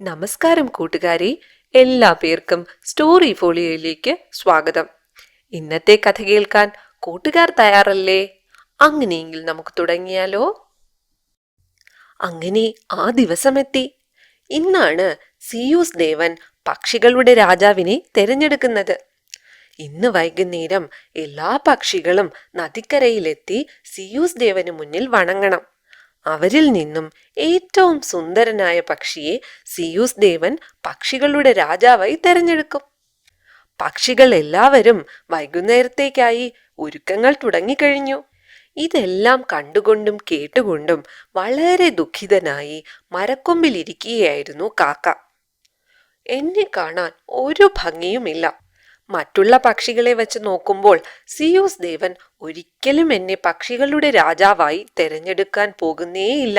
നമസ്കാരം കൂട്ടുകാരെ. എല്ലാ പേർക്കും സ്റ്റോറി ഫോളിയോയിലേക്ക് സ്വാഗതം. ഇന്നത്തെ കഥ കേൾക്കാൻ കൂട്ടുകാർ തയ്യാറല്ലേ? അങ്ങനെയെങ്കിൽ നമുക്ക് തുടങ്ങിയാലോ? അങ്ങനെ ആ ദിവസമെത്തി. ഇന്നാണ് സിയൂസ് ദേവൻ പക്ഷികളുടെ രാജാവിനെ തിരഞ്ഞെടുക്കുന്നത്. ഇന്ന് വൈകുന്നേരം എല്ലാ പക്ഷികളും നദിക്കരയിലെത്തി സിയൂസ് ദേവന് മുന്നിൽ വണങ്ങണം. അവരിൽ നിന്നും ഏറ്റവും സുന്ദരനായ പക്ഷിയെ സിയൂസ് ദേവൻ പക്ഷികളുടെ രാജാവായി തെരഞ്ഞെടുക്കും. പക്ഷികൾ എല്ലാവരും വൈകുന്നേരത്തേക്കായി ഒരുക്കങ്ങൾ തുടങ്ങിക്കഴിഞ്ഞു. ഇതെല്ലാം കണ്ടുകൊണ്ടും കേട്ടുകൊണ്ടും വളരെ ദുഃഖിതനായി മരക്കൊമ്പിലിരിക്കുകയായിരുന്നു കാക്ക. എന്നെ കാണാൻ ഒരു ഭംഗിയുമില്ല. മറ്റുള്ള പക്ഷികളെ വെച്ച് നോക്കുമ്പോൾ സിയൂസ് ദേവൻ ഒരിക്കലും എന്നെ പക്ഷികളുടെ രാജാവായി തെരഞ്ഞെടുക്കാൻ പോകുന്നേയില്ല.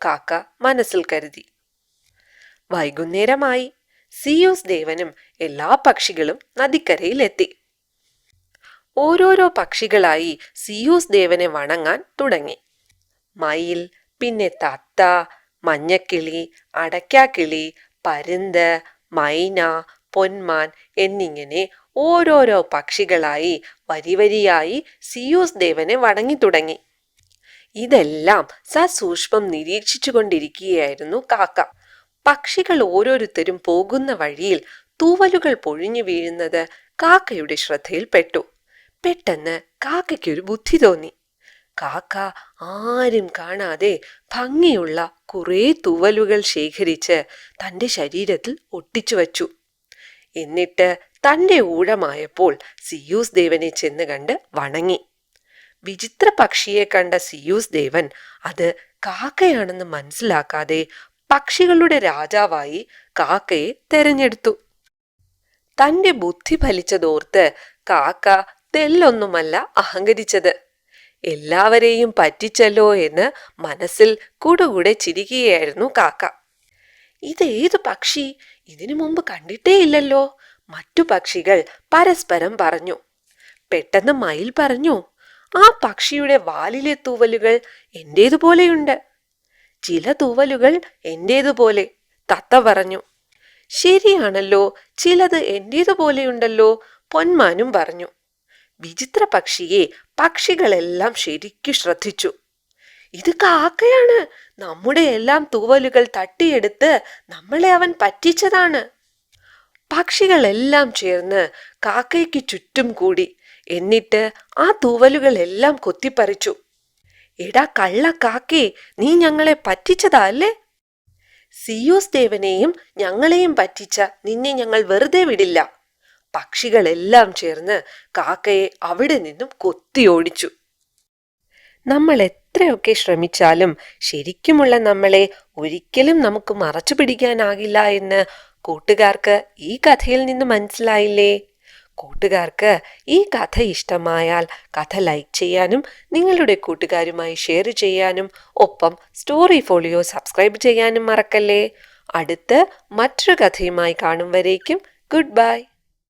കാക്ക മനസ്സിൽ കരുതി. വൈകുന്നേരമായി സിയൂസ് ദേവനും എല്ലാ പക്ഷികളും നദിക്കരയിലെത്തി. ഓരോരോ പക്ഷികളായി സിയൂസ് ദേവനെ വണങ്ങാൻ തുടങ്ങി. മയിൽ പിന്നെ തത്ത മഞ്ഞക്കിളി അടയ്ക്കാക്കിളി പരുന്ത് മൈന പൊന്മാൻ എന്നിങ്ങനെ ഓരോരോ പക്ഷികളായി വരിവരിയായി സിയൂസ് ദേവനെ വണങ്ങി തുടങ്ങി. ഇതെല്ലാം സസൂക്ഷ്മം നിരീക്ഷിച്ചു കൊണ്ടിരിക്കുകയായിരുന്നു കാക്ക. പക്ഷികൾ ഓരോരുത്തരും പോകുന്ന വഴിയിൽ തൂവലുകൾ പൊഴിഞ്ഞു വീഴുന്നത് കാക്കയുടെ ശ്രദ്ധയിൽപ്പെട്ടു. പെട്ടെന്ന് കാക്കയ്ക്കൊരു ബുദ്ധി തോന്നി. കാക്ക ആരും കാണാതെ ഭംഗിയുള്ള കുറേ തൂവലുകൾ ശേഖരിച്ച് തന്റെ ശരീരത്തിൽ ഒട്ടിച്ചു വച്ചു. എന്നിട്ട് തന്റെ ഊഴമായപ്പോൾ സിയൂസ് ദേവനെ ചെന്ന് കണ്ട് വണങ്ങി. വിചിത്ര പക്ഷിയെ കണ്ട സിയൂസ് ദേവൻ അത് കാക്കയാണെന്ന് മനസ്സിലാക്കാതെ പക്ഷികളുടെ രാജാവായി കാക്കയെ തെരഞ്ഞെടുത്തു. തന്റെ ബുദ്ധി ഫലിച്ചതോർത്ത് കാക്ക തെല്ലൊന്നുമല്ല അഹങ്കരിച്ചത്. എല്ലാവരെയും പറ്റിച്ചല്ലോ എന്ന് മനസ്സിൽ കൂടുകൂടെ ചിരിക്കുകയായിരുന്നു കാക്ക. ഇതേതു പക്ഷി? ഇതിനു മുമ്പ് കണ്ടിട്ടേ ഇല്ലല്ലോ. മറ്റു പക്ഷികൾ പരസ്പരം പറഞ്ഞു. പെട്ടെന്ന് മയിൽ പറഞ്ഞു ആ പക്ഷിയുടെ വാലിലെ തൂവലുകൾ എന്റേതുപോലെയുണ്ട്. ചില തൂവലുകൾ എന്റേതുപോലെ തത്ത പറഞ്ഞു. ശരിയാണല്ലോ ചിലത് എന്റേതുപോലെയുണ്ടല്ലോ പൊന്മാനും പറഞ്ഞു. വിചിത്ര പക്ഷിയെ പക്ഷികളെല്ലാം ശരിക്കു ശ്രദ്ധിച്ചു. ഇത് കാക്കയാണ്. നമ്മുടെ എല്ലാം തൂവലുകൾ തട്ടിയെടുത്ത് നമ്മളെ അവൻ പറ്റിച്ചതാണ്. പക്ഷികളെല്ലാം ചേർന്ന് കാക്കയ്ക്ക് ചുറ്റും കൂടി. എന്നിട്ട് ആ തൂവലുകളെല്ലാം കൊത്തിപ്പറിച്ചു. എടാ കള്ള കാക്കേ നീ ഞങ്ങളെ പറ്റിച്ചതാ അല്ലേ? സിയൂസ് ദേവനെയും ഞങ്ങളെയും പറ്റിച്ച നിന്നെ ഞങ്ങൾ വെറുതെ വിടില്ല. പക്ഷികളെല്ലാം ചേർന്ന് കാക്കയെ അവിടെ നിന്നും കൊത്തിയോടിച്ചു നമ്മൾ എത്രയൊക്കെ ശ്രമിച്ചാലും ശരിക്കുമുള്ള നമ്മളെ ഒരിക്കലും നമുക്ക് മറച്ചു പിടിക്കാനാകില്ല എന്ന് കൂട്ടുകാർക്ക് ഈ കഥയിൽ നിന്ന് മനസ്സിലായില്ലേ? കൂട്ടുകാർക്ക് ഈ കഥ ഇഷ്ടമായാൽ കഥ ലൈക്ക് ചെയ്യാനും നിങ്ങളുടെ കൂട്ടുകാരുമായി ഷെയർ ചെയ്യാനും ഒപ്പം സ്റ്റോറി ഫോളിയോ സബ്സ്ക്രൈബ് ചെയ്യാനും മറക്കല്ലേ? അടുത്ത് മറ്റൊരു കഥയുമായി കാണും വരേക്കും. Good bye.